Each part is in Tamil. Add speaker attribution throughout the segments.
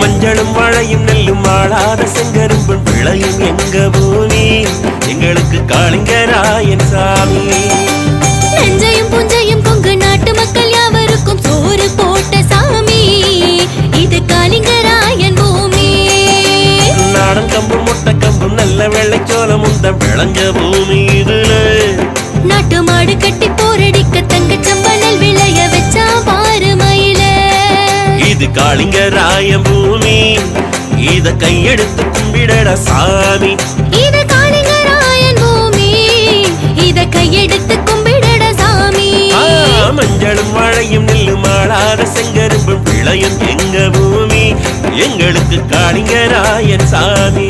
Speaker 1: மஞ்சளும் மழையும் நெல்லும் ஆளாத செங்கரும்பும் விளையும் எங்க பூமி எங்களுக்கு காளிங்கராயன் சாமி. நல்ல வெள்ளைச்சோளம் உண்ட விளைஞ்ச பூமி இதுல.
Speaker 2: நாட்டு மாடு கட்டி போரடிக்க தங்கச் சம்பளல் விளைய வச்சா பாரு மயில.
Speaker 1: இது காளிங்கராயன் பூமி. இத கையெடுத்து கும்பிடட சாமி.
Speaker 2: இது காளிங்கராயன் பூமி. இத கையெடுத்து கும்பிடட சாமி.
Speaker 1: மஞ்சளும் வாழையும் நெல்லும் ஆளாத செங்கரும்பும் விளையும் எங்க பூமி. எங்களுக்கு காளிங்கராயன் சாமி.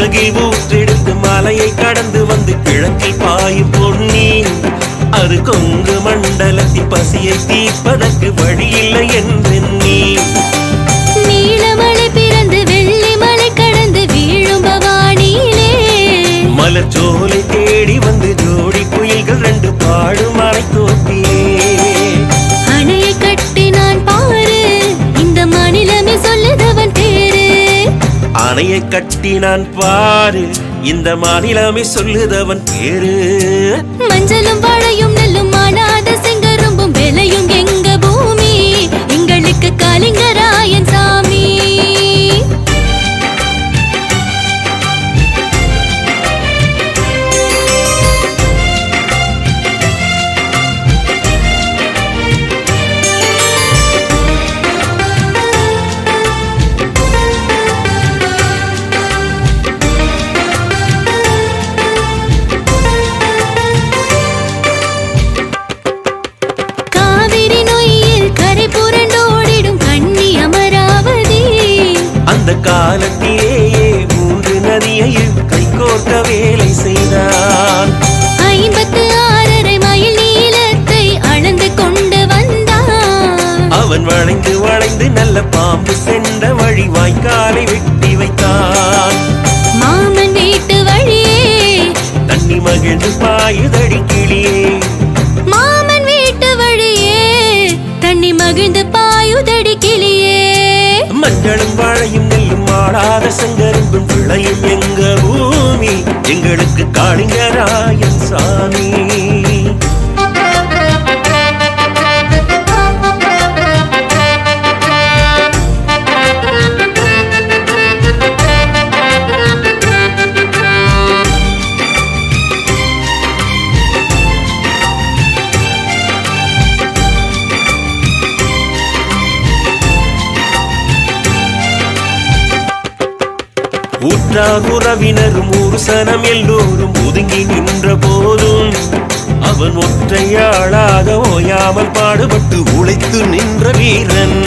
Speaker 1: குடகில் ஊற்றெடுத்து மலையை கடந்து வந்து கிழக்கில் பாயும் பொன்னி அது கொங்கு மண்டலத்தில் பசியை தீர்ப்பதற்கு வழியில்லை என்றெண்ணி
Speaker 2: நீலமலை பிறந்து வெள்ளி மலை கடந்து வீழும் பவானியிலே
Speaker 1: மலர்ச்சோலை தேடி வந்து ஜோடி குயில்கள் ரெண்டு பாடும் மலை தோப்பியே
Speaker 2: அணையை கட்டி நான் பாரு. இந்த மாநிலமே சொல்லுதவன் பேரு. மஞ்சளும் வாழையும் நெல்லும் மானாத செங்கரும்பும் விளையும் எங்க பூமி. எங்களுக்கு
Speaker 1: காலிங்க காலத்திலேயே மூன்று நதியையும் கைகோர்க்க வேலை செய்தான்.
Speaker 2: ஐம்பத்து ஆறரை மைல் நீளத்தை அளந்து கொண்டு வந்தான்.
Speaker 1: அவன் வளைந்து வளைந்து நல்ல பாம்பு சென்ற வழி வாய்க்காலை வெட்டி நெல்லும் மாடாத விளையும் எங்க பூமி? எங்களுக்கு காளிங்கராயன் சாமி. உற்றார் உறவினரும் ஒரு சனம் எல்லோரும் ஒதுங்கி நின்ற போதும் அவன் ஒற்றையாளாக ஓயாமல் பாடுபட்டு உழைத்து நின்ற வீரன்.